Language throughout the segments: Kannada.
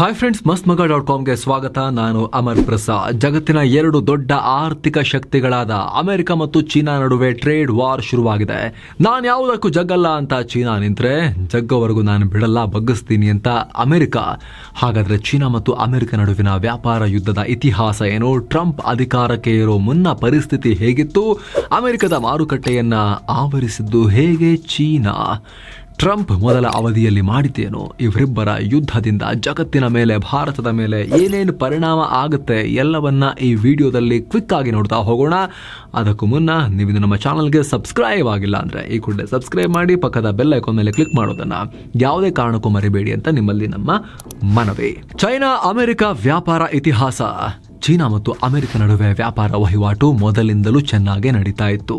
ಹಾಯ್ ಫ್ರೆಂಡ್ಸ್ ಮಸ್ತ್ ಮಗ ಡಾಟ್ ಕಾಮ್ಗೆ ಸ್ವಾಗತ. ನಾನು ಅಮರ್ ಪ್ರಸಾದ್. ಜಗತ್ತಿನ ಎರಡು ದೊಡ್ಡ ಆರ್ಥಿಕ ಶಕ್ತಿಗಳಾದ ಅಮೆರಿಕ ಮತ್ತು ಚೀನಾ ನಡುವೆ ಟ್ರೇಡ್ ವಾರ್ ಶುರುವಾಗಿದೆ. ನಾನು ಯಾವುದಕ್ಕೂ ಜಗ್ಗಲ್ಲ ಅಂತ ಚೀನಾ ನಿಂತರೆ, ಜಗ್ಗವರೆಗೂ ನಾನು ಬಿಡಲ್ಲ, ಬಗ್ಗಿಸ್ತೀನಿ ಅಂತ ಅಮೆರಿಕ. ಹಾಗಾದರೆ ಚೀನಾ ಮತ್ತು ಅಮೆರಿಕ ನಡುವಿನ ವ್ಯಾಪಾರ ಯುದ್ಧದ ಇತಿಹಾಸ ಏನು? ಟ್ರಂಪ್ ಅಧಿಕಾರಕ್ಕೆ ಇರೋ ಮುನ್ನ ಪರಿಸ್ಥಿತಿ ಹೇಗಿತ್ತು? ಅಮೆರಿಕದ ಮಾರುಕಟ್ಟೆಯನ್ನು ಆವರಿಸಿದ್ದು ಹೇಗೆ ಚೀನಾ? ಟ್ರಂಪ್ ಮೊದಲ ಅವಧಿಯಲ್ಲಿ ಮಾಡಿದ್ದೇನು? ಇವರಿಬ್ಬರ ಯುದ್ಧದಿಂದ ಜಗತ್ತಿನ ಮೇಲೆ, ಭಾರತದ ಮೇಲೆ ಏನೇನು ಪರಿಣಾಮ ಆಗುತ್ತೆ ಎಲ್ಲವನ್ನ ಈ ವಿಡಿಯೋದಲ್ಲಿ ಕ್ವಿಕ್ ಆಗಿ ನೋಡ್ತಾ ಹೋಗೋಣ. ಅದಕ್ಕೂ ಮುನ್ನ ನೀವು ನಮ್ಮ ಚಾನಲ್ಗೆ ಸಬ್ಸ್ಕ್ರೈಬ್ ಆಗಿಲ್ಲ ಅಂದ್ರೆ ಈ ಕೂಡಲೇ ಸಬ್ಸ್ಕ್ರೈಬ್ ಮಾಡಿ, ಪಕ್ಕದ ಬೆಲ್ ಐಕಾನ್ ಮೇಲೆ ಕ್ಲಿಕ್ ಮಾಡೋದನ್ನ ಯಾವುದೇ ಕಾರಣಕ್ಕೂ ಮರಿಬೇಡಿ ಅಂತ ನಿಮ್ಮಲ್ಲಿ ನಮ್ಮ ಮನವಿ. ಚೈನಾ, ಅಮೆರಿಕ ವ್ಯಾಪಾರ ಇತಿಹಾಸ. ಚೀನಾ ಮತ್ತು ಅಮೆರಿಕ ನಡುವೆ ವ್ಯಾಪಾರ ವಹಿವಾಟು ಮೊದಲಿಂದಲೂ ಚೆನ್ನಾಗೇ ನಡೀತಾ ಇತ್ತು.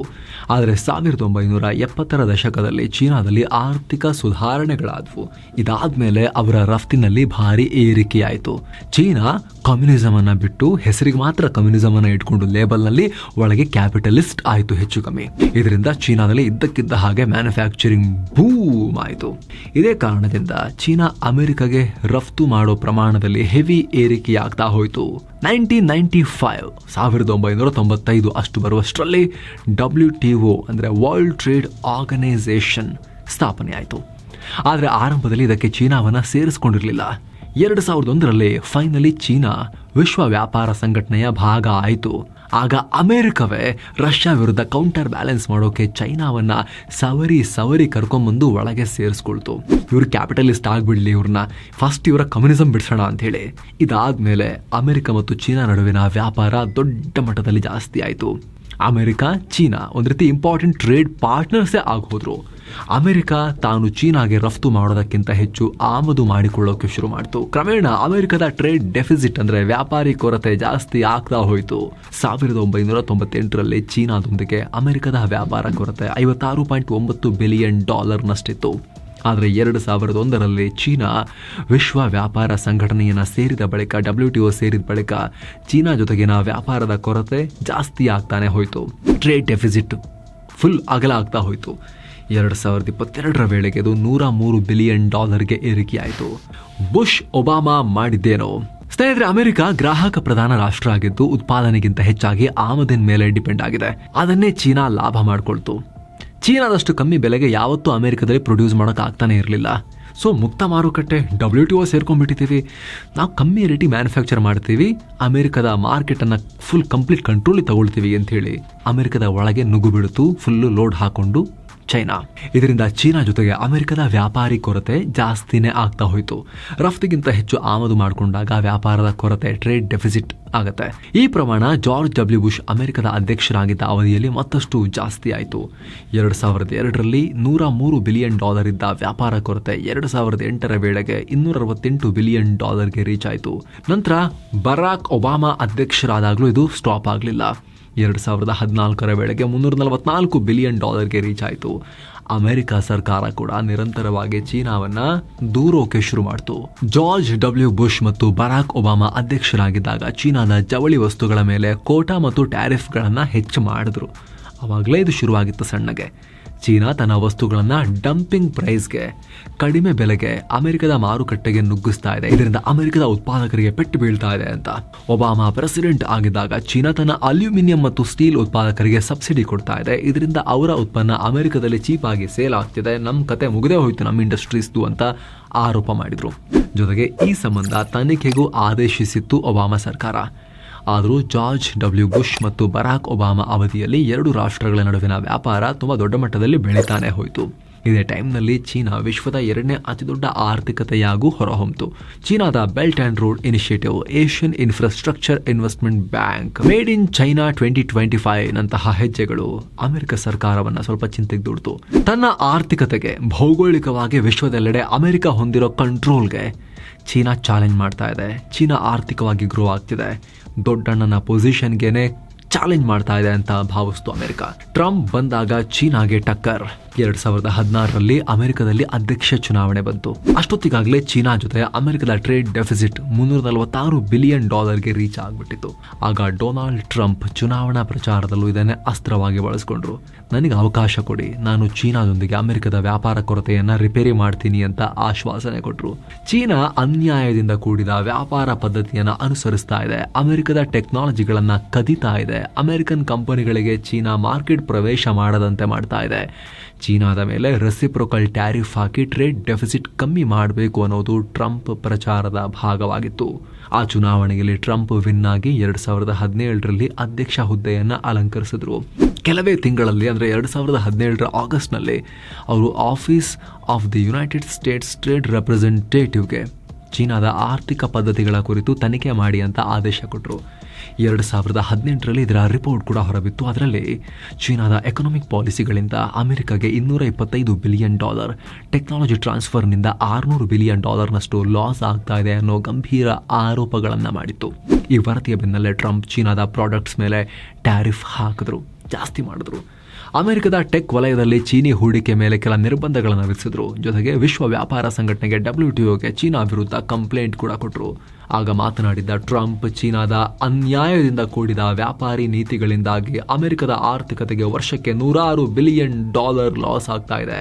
ಆದರೆ ಸಾವಿರದ ಒಂಬೈನೂರ ಎಪ್ಪತ್ತರ ದಶಕದಲ್ಲಿ ಚೀನಾದಲ್ಲಿ ಆರ್ಥಿಕ ಸುಧಾರಣೆಗಳಾದವು. ಇದಾದ ಮೇಲೆ ಅವರ ರಫ್ತಿನಲ್ಲಿ ಭಾರಿ ಏರಿಕೆಯಾಯಿತು. ಚೀನಾ ಕಮ್ಯುನಿಸಮ್ ಅನ್ನ ಬಿಟ್ಟು ಹೆಸರಿಗೆ ಮಾತ್ರ ಕಮ್ಯುನಿಸಮ್ ಅನ್ನ ಇಟ್ಕೊಂಡು ಲೇಬಲ್ನಲ್ಲಿ ಒಳಗೆ ಕ್ಯಾಪಿಟಲಿಸ್ಟ್ ಆಯಿತು ಹೆಚ್ಚು ಕಮ್ಮಿ. ಇದರಿಂದ ಚೀನಾದಲ್ಲಿ ಇದ್ದಕ್ಕಿದ್ದ ಹಾಗೆ ಮ್ಯಾನುಫ್ಯಾಕ್ಚರಿಂಗ್ ಬೂಮ್ ಆಯಿತು. ಇದೇ ಕಾರಣದಿಂದ ಚೀನಾ ಅಮೆರಿಕಗೆ ರಫ್ತು ಮಾಡೋ ಪ್ರಮಾಣದಲ್ಲಿ ಹೆವಿ ಏರಿಕೆ ಆಗ್ತಾ ಹೋಯಿತು. ನೈನ್ಟೀನ್ ನೈಂಟಿ ಫೈವ್, ಸಾವಿರದ ಒಂಬೈನೂರ ತೊಂಬತ್ತೈದು ಅಷ್ಟು ಬರುವಷ್ಟರಲ್ಲಿ ಡಬ್ಲ್ಯೂ ಟಿ ಒ ಅಂದರೆ ವರ್ಲ್ಡ್ ಟ್ರೇಡ್ ಆರ್ಗನೈಸೇಷನ್ ಸ್ಥಾಪನೆ ಆಯಿತು ಆದರೆ ಆರಂಭದಲ್ಲಿ ಇದಕ್ಕೆ ಚೀನಾವನ್ನು ಸೇರಿಸಿಕೊಂಡಿರಲಿಲ್ಲ. ಎರಡು ಸಾವಿರದ ಒಂದರಲ್ಲಿ ಫೈನಲಿ ಚೀನಾ ವಿಶ್ವ ವ್ಯಾಪಾರ ಸಂಘಟನೆಯ ಭಾಗ ಆಯಿತು. ಆಗ ಅಮೆರಿಕವೇ ರಷ್ಯಾ ವಿರುದ್ಧ ಕೌಂಟರ್ ಬ್ಯಾಲೆನ್ಸ್ ಮಾಡೋಕೆ ಚೈನಾವನ್ನ ಸವರಿ ಸವರಿ ಕರ್ಕೊಂಬಂದು ಒಳಗೆ ಸೇರಿಸ್ಕೊಳ್ತು. ಇವ್ರು ಕ್ಯಾಪಿಟಲಿಸ್ಟ್ ಆಗ್ಬಿಡ್ಲಿ ಇವ್ರನ್ನ. ಫಸ್ಟ್ ಇವರ ಕಮ್ಯುನಿಸಂ ಬಿಡಿಸೋಣ ಅಂಥೇಳಿ. ಇದಾದ್ಮೇಲೆ ಅಮೆರಿಕ ಮತ್ತು ಚೀನಾ ನಡುವಿನ ವ್ಯಾಪಾರ ದೊಡ್ಡ ಮಟ್ಟದಲ್ಲಿ ಜಾಸ್ತಿ ಆಯಿತು. ಅಮೆರಿಕ, ಚೀನಾ ಒಂದು ರೀತಿ ಇಂಪಾರ್ಟೆಂಟ್ ಟ್ರೇಡ್ ಪಾರ್ಟ್ನರ್ಸೇ ಆಗೋದ್ರು. ಅಮೆರಿಕ ತಾನು ಚೀನಾಗೆ ರಫ್ತು ಮಾಡೋದಕ್ಕಿಂತ ಹೆಚ್ಚು ಆಮದು ಮಾಡಿಕೊಳ್ಳೋಕೆ ಶುರು ಮಾಡಿತು. ಕ್ರಮೇಣ ಅಮೆರಿಕದ ಟ್ರೇಡ್ ಡೆಫಿಸಿಟ್ ಅಂದ್ರೆ ವ್ಯಾಪಾರಿ ಕೊರತೆ ಜಾಸ್ತಿ ಆಗ್ತಾ ಹೋಯಿತು. ಸಾವಿರದ ಒಂಬೈನೂರ ತೊಂಬತ್ತೆಂಟರಲ್ಲಿ ಚೀನಾದೊಂದಿಗೆ ಅಮೆರಿಕದ ವ್ಯಾಪಾರ ಕೊರತೆ ಐವತ್ತಾರು ಪಾಯಿಂಟ್ ಒಂಬತ್ತು ಬಿಲಿಯನ್ ಡಾಲರ್ನಷ್ಟಿತ್ತು. ಆದರೆ ಎರಡು ಸಾವಿರದ ಒಂದರಲ್ಲಿ ಚೀನಾ ವಿಶ್ವ ವ್ಯಾಪಾರ ಸಂಘಟನೆಯನ್ನು ಸೇರಿದ ಬಳಿಕ, ಡಬ್ಲ್ಯೂ ಟಿ ಸೇರಿದ ಬಳಿಕ ಚೀನಾ ಜೊತೆಗಿನ ವ್ಯಾಪಾರದ ಕೊರತೆ ಜಾಸ್ತಿ ಆಗ್ತಾನೆ ಹೋಯಿತು. ಟ್ರೇಡ್ ಡೆಫಿಸಿಟ್ ಫುಲ್ ಅಗಲ ಆಗ್ತಾ ಹೋಯಿತು. ಎರಡು ಸಾವಿರದ ಇಪ್ಪತ್ತೆರಡರ ವೇಳೆಗೆ ಅದು ನೂರ ಮೂರು ಬಿಲಿಯನ್ ಡಾಲರ್ಗೆ ಏರಿಕೆಯಾಯಿತು. Bush Obama ಮಾಡಿದ್ದೇನೋ? ಸ್ನೇಹಿತರೆ, ಅಮೆರಿಕ ಗ್ರಾಹಕ ಪ್ರಧಾನ ರಾಷ್ಟ್ರ ಆಗಿದ್ದು ಉತ್ಪಾದನೆಗಿಂತ ಹೆಚ್ಚಾಗಿ ಆಮದಿನ ಮೇಲೆ ಡಿಪೆಂಡ್ ಆಗಿದೆ. ಅದನ್ನೇ ಚೀನಾ ಲಾಭ ಮಾಡಿಕೊಳ್ತು. ಚೀನಾದಷ್ಟು ಕಮ್ಮಿ ಬೆಲೆಗೆ ಯಾವತ್ತೂ ಅಮೆರಿಕದಲ್ಲಿ ಪ್ರೊಡ್ಯೂಸ್ ಮಾಡೋಕೆ ಆಗ್ತಾನೆ ಇರಲಿಲ್ಲ. ಸೊ, ಮುಕ್ತ ಮಾರುಕಟ್ಟೆ, ಡಬ್ಲ್ಯೂ ಟಿ ಒ ಸೇರ್ಕೊಂಡ್ಬಿಟ್ಟಿದ್ದೀವಿ. ನಾವು ಕಮ್ಮಿ ರೇಟಿ ಮ್ಯಾನುಫ್ಯಾಕ್ಚರ್ ಮಾಡ್ತೀವಿ. ಅಮೆರಿಕದ ಮಾರ್ಕೆಟನ್ನು ಫುಲ್ ಕಂಪ್ಲೀಟ್ ಕಂಟ್ರೋಲಿ ತಗೊಳ್ತೀವಿ ಅಂತ ಹೇಳಿ ಅಮೆರಿಕದ ಒಳಗೆ ನುಗ್ಗು ಬಿಡುತ್ತು ಫುಲ್ಲು ಲೋಡ್ ಹಾಕೊಂಡು ಚೈನಾ. ಇದರಿಂದ ಚೀನಾ ಜೊತೆಗೆ ಅಮೆರಿಕದ ವ್ಯಾಪಾರಿ ಕೊರತೆ ಜಾಸ್ತಿನೇ ಆಗ್ತಾ ಹೋಯಿತು. ರಫ್ತಿಗಿಂತ ಹೆಚ್ಚು ಆಮದು ಮಾಡಿಕೊಂಡಾಗ ವ್ಯಾಪಾರದ ಕೊರತೆ ಟ್ರೇಡ್ ಡೆಫಿಸಿಟ್ ಆಗುತ್ತೆ. ಈ ಪ್ರಮಾಣ ಜಾರ್ಜ್ ಡಬ್ಲ್ಯೂ ಬುಷ್ ಅಮೆರಿಕದ ಅಧ್ಯಕ್ಷರಾಗಿದ್ದ ಅವಧಿಯಲ್ಲಿ ಮತ್ತಷ್ಟು ಜಾಸ್ತಿ ಆಯಿತು. ಎರಡು ಸಾವಿರದ ಎರಡರಲ್ಲಿ ನೂರ ಮೂರು ಬಿಲಿಯನ್ ಡಾಲರ್ ಇದ್ದ ವ್ಯಾಪಾರ ಕೊರತೆ ಎರಡು ಸಾವಿರದ ಎಂಟರ ವೇಳೆಗೆ ಇನ್ನೂರ ಅರವತ್ತೆಂಟು ಬಿಲಿಯನ್ ಡಾಲರ್ಗೆ ರೀಚ್ ಆಯಿತು. ನಂತರ ಬರಾಕ್ ಒಬಾಮಾ ಅಧ್ಯಕ್ಷರಾದಾಗಲೂ ಇದು ಸ್ಟಾಪ್ ಆಗಲಿಲ್ಲ. ಎರಡು ಸಾವಿರದ ಹದಿನಾಲ್ಕರ ವೇಳೆಗೆ ಮುನ್ನೂರ ನಲವತ್ನಾಲ್ಕು ಬಿಲಿಯನ್ ಡಾಲರ್ಗೆ ರೀಚ್ ಆಯಿತು. ಅಮೆರಿಕ ಸರ್ಕಾರ ಕೂಡ ನಿರಂತರವಾಗಿ ಚೀನಾವನ್ನ ದೂರೋಕೆ ಶುರು ಮಾಡಿತು. ಜಾರ್ಜ್ ಡಬ್ಲ್ಯೂ ಬುಷ್ ಮತ್ತು ಬರಾಕ್ ಒಬಾಮಾ ಅಧ್ಯಕ್ಷರಾಗಿದ್ದಾಗ ಚೀನಾದ ಜವಳಿ ವಸ್ತುಗಳ ಮೇಲೆ ಕೋಟಾ ಮತ್ತು ಟ್ಯಾರಿಫ್ಗಳನ್ನು ಹೆಚ್ಚು ಮಾಡಿದ್ರು. ಅವಾಗಲೇ ಇದು ಶುರುವಾಗಿತ್ತು ಸಣ್ಣಗೆ. ಚೀನಾ ತನ್ನ ವಸ್ತುಗಳನ್ನು ಡಂಪಿಂಗ್ ಪ್ರೈಸ್ಗೆ ಕಡಿಮೆ ಬೆಲೆಗೆ ಅಮೆರಿಕದ ಮಾರುಕಟ್ಟೆಗೆ ನುಗ್ಗಿಸ್ತಾ ಇದೆ. ಇದರಿಂದ ಅಮೆರಿಕದ ಉತ್ಪಾದಕರಿಗೆ ಪೆಟ್ಟು ಬೀಳ್ತಾ ಇದೆ ಅಂತ. ಒಬಾಮಾ ಪ್ರೆಸಿಡೆಂಟ್ ಆಗಿದ್ದಾಗ ಚೀನಾ ತನ್ನ ಅಲ್ಯೂಮಿನಿಯಂ ಮತ್ತು ಸ್ಟೀಲ್ ಉತ್ಪಾದಕರಿಗೆ ಸಬ್ಸಿಡಿ ಕೊಡ್ತಾ ಇದೆ. ಇದರಿಂದ ಅವರ ಉತ್ಪನ್ನ ಅಮೆರಿಕದಲ್ಲಿ ಚೀಪ್ ಆಗಿ ಸೇಲ್ ಆಗ್ತಿದೆ. ನಮ್ಮ ಕತೆ ಮುಗಿದೇ ಹೋಯ್ತು ನಮ್ಮ ಇಂಡಸ್ಟ್ರೀಸ್ದು ಅಂತ ಆರೋಪ ಮಾಡಿದ್ರು. ಜೊತೆಗೆ ಈ ಸಂಬಂಧ ತನಿಖೆಗೂ ಆದೇಶಿಸಿತ್ತು ಒಬಾಮಾ ಸರ್ಕಾರ. ಆದರೂ ಜಾರ್ಜ್ ಡಬ್ಲ್ಯೂ ಬುಷ್ ಮತ್ತು ಬರಾಕ್ ಒಬಾಮಾ ಅವಧಿಯಲ್ಲಿ ಎರಡು ರಾಷ್ಟ್ರಗಳ ನಡುವಿನ ವ್ಯಾಪಾರ ತುಂಬ ದೊಡ್ಡ ಮಟ್ಟದಲ್ಲಿ ಬೆಳೀತಾನೆ ಹೋಯಿತು. ಇದೇ ಟೈಮ್ನಲ್ಲಿ ಚೀನಾ ವಿಶ್ವದ ಎರಡನೇ ಅತಿದೊಡ್ಡ ಆರ್ಥಿಕತೆಯಾಗೂ ಹೊರಹೊಮ್ಮಿತು ಚೀನಾದ belt and road initiative Asian infrastructure investment bank, made in China twenty twenty five ನಂತಹ ಹೆಜ್ಜೆಗಳು ಅಮೆರಿಕ ಸರ್ಕಾರವನ್ನ ಸ್ವಲ್ಪ ಚಿಂತೆಗೆ ದುಡ್ತು. ತನ್ನ ಆರ್ಥಿಕತೆಗೆ ಭೌಗೋಳಿಕವಾಗಿ ವಿಶ್ವದೆಲ್ಲೆಡೆ ಅಮೆರಿಕ ಹೊಂದಿರೋ ಕಂಟ್ರೋಲ್ಗೆ ಚೀನಾ ಚಾಲೆಂಜ್ ಮಾಡ್ತಾ ಇದೆ. ಚೀನಾ ಆರ್ಥಿಕವಾಗಿ ಗ್ರೋ ಆಗ್ತಿದೆ. ದೊಡ್ಡಣ್ಣನ ಪೊಸಿಷನ್ಗೆನೆ ಚಾಲೆಂಜ್ ಮಾಡ್ತಾ ಇದೆ ಅಂತ ಭಾವಿಸ್ತು ಅಮೆರಿಕ. ಟ್ರಂಪ್ ಬಂದಾಗ ಚೀನಾಗೆ ಟಕ್ಕರ್. ಎರಡ್ ಸಾವಿರದ ಹದಿನಾರರಲ್ಲಿ ಅಮೆರಿಕದಲ್ಲಿ ಅಧ್ಯಕ್ಷ ಚುನಾವಣೆ ಬಂತು. ಅಷ್ಟೊತ್ತಿಗಾಗಲೇ ಚೀನಾ ಜೊತೆ ಅಮೆರಿಕದ ಟ್ರೇಡ್ ಡೆಫಿಸಿಟ್ ಮುನ್ನೂರ ನಲವತ್ತಾರು ಬಿಲಿಯನ್ ಡಾಲರ್ಗೆ ರೀಚ್ ಆಗಿಬಿಟ್ಟಿತ್ತು. ಆಗ ಡೊನಾಲ್ಡ್ ಟ್ರಂಪ್ ಚುನಾವಣಾ ಪ್ರಚಾರದಲ್ಲೂ ಇದನ್ನೇ ಅಸ್ತ್ರವಾಗಿ ಬಳಸ್ಕೊಂಡ್ರು. ನನಗೆ ಅವಕಾಶ ಕೊಡಿ, ನಾನು ಚೀನಾದೊಂದಿಗೆ ಅಮೆರಿಕದ ವ್ಯಾಪಾರ ಕೊರತೆಯನ್ನ ರಿಪೇರಿ ಮಾಡ್ತೀನಿ ಅಂತ ಆಶ್ವಾಸನೆ ಕೊಟ್ಟರು ಚೀನಾ ಅನ್ಯಾಯದಿಂದ ಕೂಡಿದ ವ್ಯಾಪಾರ ಪದ್ಧತಿಯನ್ನ ಅನುಸರಿಸ್ತಾ ಇದೆ, ಅಮೆರಿಕದ ಟೆಕ್ನಾಲಜಿಗಳನ್ನ ಕದೀತಾ ಇದೆ, ಅಮೆರಿಕನ್ ಕಂಪನಿಗಳಿಗೆ ಚೀನಾ ಮಾರ್ಕೆಟ್ ಪ್ರವೇಶ ಮಾಡದಂತೆ ಮಾಡ್ತಾ ಇದೆ. ಚೀನಾದ ಮೇಲೆ ರೆಸಿಪ್ರೊಕಲ್ ಟ್ಯಾರಿಫ್ ಹಾಕಿ ಟ್ರೇಡ್ ಡೆಫಿಸಿಟ್ ಕಮ್ಮಿ ಮಾಡಬೇಕು ಅನ್ನೋದು ಟ್ರಂಪ್ ಪ್ರಚಾರದ ಭಾಗವಾಗಿತ್ತು. ಆ ಚುನಾವಣೆಯಲ್ಲಿ ಟ್ರಂಪ್ ವಿನ್ ಆಗಿ ಎರಡು ಸಾವಿರದ ಹದಿನೇಳರಲ್ಲಿ ಅಧ್ಯಕ್ಷ ಹುದ್ದೆಯನ್ನು ಅಲಂಕರಿಸಿದ್ರು. ಕೆಲವೇ ತಿಂಗಳಲ್ಲಿ ಅಂದರೆ ಎರಡು ಸಾವಿರದ ಹದಿನೇಳರ ಆಗಸ್ಟ್ನಲ್ಲಿ ಅವರು office of the United States trade ರೆಪ್ರೆಸೆಂಟೇಟಿವ್ಗೆ ಚೀನಾದ ಆರ್ಥಿಕ ಪದ್ಧತಿಗಳ ಕುರಿತು ತನಿಖೆ ಮಾಡಿ ಅಂತ ಆದೇಶ ಕೊಟ್ಟರು ಎರಡು ಸಾವಿರದ ಹದಿನೆಂಟರಲ್ಲಿ ಇದರ ರಿಪೋರ್ಟ್ ಕೂಡ ಹೊರಬಿತ್ತು. ಅದರಲ್ಲಿ ಚೀನಾದ ಎಕನಾಮಿಕ್ ಪಾಲಿಸಿಗಳಿಂದ ಅಮೆರಿಕಾಗೆ ಇನ್ನೂರ ಇಪ್ಪತ್ತೈದು ಬಿಲಿಯನ್ ಡಾಲರ್ ಟೆಕ್ನಾಲಜಿ ಟ್ರಾನ್ಸ್ಫರ್ನಿಂದ ಆರುನೂರು ಬಿಲಿಯನ್ ಡಾಲರ್ನಷ್ಟು ಲಾಸ್ ಆಗ್ತಾ ಇದೆ ಅನ್ನೋ ಗಂಭೀರ ಆರೋಪಗಳನ್ನು ಮಾಡಿತ್ತು. ಈ ವರದಿಯ ಬೆನ್ನಲ್ಲೇ ಟ್ರಂಪ್ ಚೀನಾದ ಪ್ರಾಡಕ್ಟ್ಸ್ ಮೇಲೆ ಟ್ಯಾರಿಫ್ ಹಾಕಿದ್ರು, ಜಾಸ್ತಿ ಮಾಡಿದ್ರು. ಅಮೆರಿಕದ ಟೆಕ್ ವಲಯದಲ್ಲಿ ಚೀನಿ ಹೂಡಿಕೆ ಮೇಲೆ ಕೆಲ ನಿರ್ಬಂಧಗಳನ್ನು ವಿಧಿಸಿದ್ರು. ಜೊತೆಗೆ ವಿಶ್ವ ವ್ಯಾಪಾರ ಸಂಘಟನೆಗೆ ಡಬ್ಲ್ಯೂಟಿಒಗೆ ಚೀನಾ ವಿರುದ್ಧ ಕಂಪ್ಲೇಂಟ್ ಕೂಡ ಕೊಟ್ಟರು ಆಗ ಮಾತನಾಡಿದ್ದ ಟ್ರಂಪ್, ಚೀನಾದ ಅನ್ಯಾಯದಿಂದ ಕೂಡಿದ ವ್ಯಾಪಾರಿ ನೀತಿಗಳಿಂದಾಗಿ ಅಮೆರಿಕದ ಆರ್ಥಿಕತೆಗೆ ವರ್ಷಕ್ಕೆ ನೂರಾರು ಬಿಲಿಯನ್ ಡಾಲರ್ ಲಾಸ್ ಆಗ್ತಾ ಇದೆ.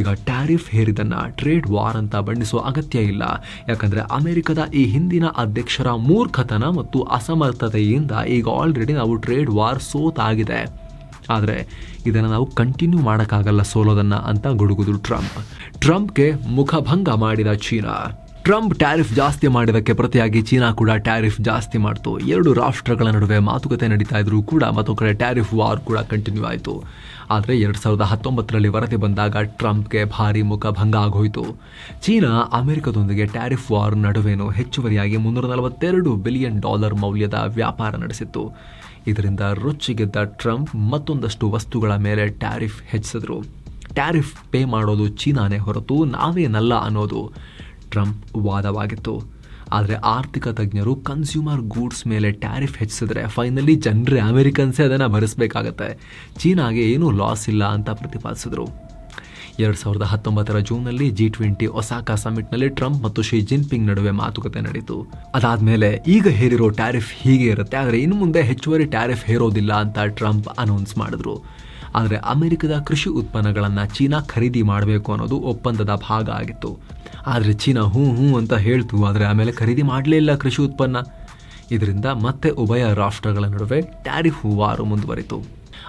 ಈಗ ಟ್ಯಾರಿಫ್ ಹೇರಿದನ್ನು ಟ್ರೇಡ್ ವಾರ್ ಅಂತ ಬಣ್ಣಿಸುವ ಅಗತ್ಯ ಇಲ್ಲ. ಯಾಕಂದರೆ ಅಮೆರಿಕದ ಈ ಹಿಂದಿನ ಅಧ್ಯಕ್ಷರ ಮೂರ್ಖತನ ಮತ್ತು ಅಸಮರ್ಥತೆಯಿಂದ ಈಗ ಆಲ್ರೆಡಿ ನಾವು ಟ್ರೇಡ್ ವಾರ್ ಸೋತಾಗಿದೆ. ಆದರೆ ಇದನ್ನು ನಾವು ಕಂಟಿನ್ಯೂ ಮಾಡೋಕ್ಕಾಗಲ್ಲ ಸೋಲೋದನ್ನು ಅಂತ ಗುಡುಗುದು ಟ್ರಂಪ್ ಟ್ರಂಪ್ಗೆ ಮುಖಭಂಗ ಮಾಡಿದ ಚೀನಾ. ಟ್ರಂಪ್ ಟ್ಯಾರಿಫ್ ಜಾಸ್ತಿ ಮಾಡಿದಕ್ಕೆ ಪ್ರತಿಯಾಗಿ ಚೀನಾ ಕೂಡ ಟ್ಯಾರಿಫ್ ಜಾಸ್ತಿ ಮಾಡ್ತು. ಎರಡು ರಾಷ್ಟ್ರಗಳ ನಡುವೆ ಮಾತುಕತೆ ನಡೀತಾ ಇದ್ರು ಕೂಡ ಮತ್ತು ಕಡೆ ಟ್ಯಾರಿಫ್ ವಾರ್ ಕೂಡ ಕಂಟಿನ್ಯೂ ಆಯಿತು. ಆದರೆ ಎರಡು ಸಾವಿರದ ಹತ್ತೊಂಬತ್ತರಲ್ಲಿ ವರದಿ ಬಂದಾಗ ಟ್ರಂಪ್ಗೆ ಭಾರಿ ಮುಖಭಂಗ ಆಗೋಯಿತು. ಚೀನಾ ಅಮೆರಿಕದೊಂದಿಗೆ ಟ್ಯಾರಿಫ್ ವಾರ್ ನಡುವೆನೂ ಹೆಚ್ಚುವರಿಯಾಗಿ ಮುನ್ನೂರ ನಲವತ್ತೆರಡು ಬಿಲಿಯನ್ ಡಾಲರ್ ಮೌಲ್ಯದ ವ್ಯಾಪಾರ ನಡೆಸಿತ್ತು. ಇದರಿಂದ ರೊಚ್ಚಿಗೆದ್ದ ಟ್ರಂಪ್ ಮತ್ತೊಂದಷ್ಟು ವಸ್ತುಗಳ ಮೇಲೆ ಟ್ಯಾರಿಫ್ ಹೆಚ್ಚಿಸಿದ್ರು. ಟ್ಯಾರಿಫ್ ಪೇ ಮಾಡೋದು ಚೀನಾನೇ ಹೊರತು ನಾವೇನಲ್ಲ ಅನ್ನೋದು ಟ್ರಂಪ್ ವಾದವಾಗಿತ್ತು. ಆದರೆ ಆರ್ಥಿಕ ತಜ್ಞರು ಕನ್ಸ್ಯೂಮರ್ ಗೂಡ್ಸ್ ಮೇಲೆ ಟ್ಯಾರಿಫ್ ಹೆಚ್ಚಿಸಿದ್ರೆ ಫೈನಲಿ ಜನರೇ ಅಮೆರಿಕನ್ಸೇ ಅದನ್ನು ಭರಿಸಬೇಕಾಗತ್ತೆ. ಚೀನಾಗೆ ಏನೂ ಲಾಸ್ ಇಲ್ಲ ಅಂತ ಪ್ರತಿಪಾದಿಸಿದ್ರು. ಎರಡು ಸಾವಿರದ ಹತ್ತೊಂಬತ್ತರ ಜೂನ್ನಲ್ಲಿ ಜಿ ಟ್ವೆಂಟಿ ಒಸಾಕಾ ಸಮಿಟ್ನಲ್ಲಿ ಟ್ರಂಪ್ ಮತ್ತು ಶಿ ಜಿನ್ಪಿಂಗ್ ನಡುವೆ ಮಾತುಕತೆ ನಡೆಯಿತು. ಅದಾದ್ಮೇಲೆ ಈಗ ಹೇರಿರೋ ಟ್ಯಾರಿಫ್ ಹೀಗೆ ಇರುತ್ತೆ, ಆದರೆ ಇನ್ನು ಮುಂದೆ ಹೆಚ್ಚುವರಿ ಟ್ಯಾರಿಫ್ ಹೇರೋದಿಲ್ಲ ಅಂತ ಟ್ರಂಪ್ ಅನೌನ್ಸ್ ಮಾಡಿದ್ರು. ಆದರೆ ಅಮೆರಿಕದ ಕೃಷಿ ಉತ್ಪನ್ನಗಳನ್ನು ಚೀನಾ ಖರೀದಿ ಮಾಡಬೇಕು ಅನ್ನೋದು ಒಪ್ಪಂದದ ಭಾಗ ಆಗಿತ್ತು. ಆದರೆ ಚೀನಾ ಹ್ಞೂ ಹ್ಞೂ ಅಂತ ಹೇಳ್ತು, ಆದರೆ ಆಮೇಲೆ ಖರೀದಿ ಮಾಡಲೇ ಇಲ್ಲ ಕೃಷಿ ಉತ್ಪನ್ನ. ಇದರಿಂದ ಮತ್ತೆ ಉಭಯ ರಾಷ್ಟ್ರಗಳ ನಡುವೆ ಟ್ಯಾರಿಫ್ ವಾರು ಮುಂದುವರಿತು.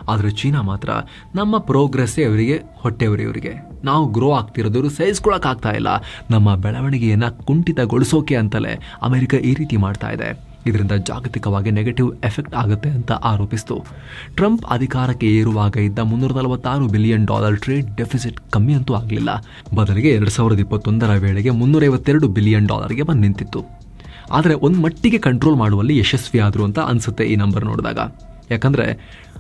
ಆದರೆ ಚೀನಾ ಮಾತ್ರ ನಮ್ಮ ಪ್ರೋಗ್ರೆಸ್ಸೇ ಅವರಿಗೆ, ಹೊಟ್ಟೆವರಿ ಇವರಿಗೆ ನಾವು ಗ್ರೋ ಆಗ್ತಿರೋದು ಇವರು ಸಹಿಸ್ಕೊಳಕ್ಕಾಗ್ತಾ ಇಲ್ಲ. ನಮ್ಮ ಬೆಳವಣಿಗೆಯನ್ನು ಕುಂಠಿತಗೊಳಿಸೋಕೆ ಅಂತಲೇ ಅಮೆರಿಕ ಈ ರೀತಿ ಮಾಡ್ತಾ ಇದೆ. ಇದರಿಂದ ಜಾಗತಿಕವಾಗಿ ನೆಗೆಟಿವ್ ಎಫೆಕ್ಟ್ ಆಗುತ್ತೆ ಅಂತ ಆರೋಪಿಸಿತು. ಟ್ರಂಪ್ ಅಧಿಕಾರಕ್ಕೆ ಏರುವಾಗ ಇದ್ದ ಮುನ್ನೂರ ನಲವತ್ತಾರು ಬಿಲಿಯನ್ ಡಾಲರ್ ಟ್ರೇಡ್ ಡೆಫಿಸಿಟ್ ಕಮ್ಮಿ ಅಂತೂ ಆಗಲಿಲ್ಲ. ಬದಲಿಗೆ ಎರಡು ಸಾವಿರದ ಇಪ್ಪತ್ತೊಂದರ ವೇಳೆಗೆ ಮುನ್ನೂರೈವತ್ತೆರಡು ಬಿಲಿಯನ್ ಡಾಲರ್ಗೆ ಬಂದು ನಿಂತಿತ್ತು. ಆದರೆ ಒಂದು ಮಟ್ಟಿಗೆ ಕಂಟ್ರೋಲ್ ಮಾಡುವಲ್ಲಿ ಯಶಸ್ವಿಯಾದರು ಅಂತ ಅನಿಸುತ್ತೆ ಈ ನಂಬರ್ ನೋಡಿದಾಗ. ಯಾಕಂದರೆ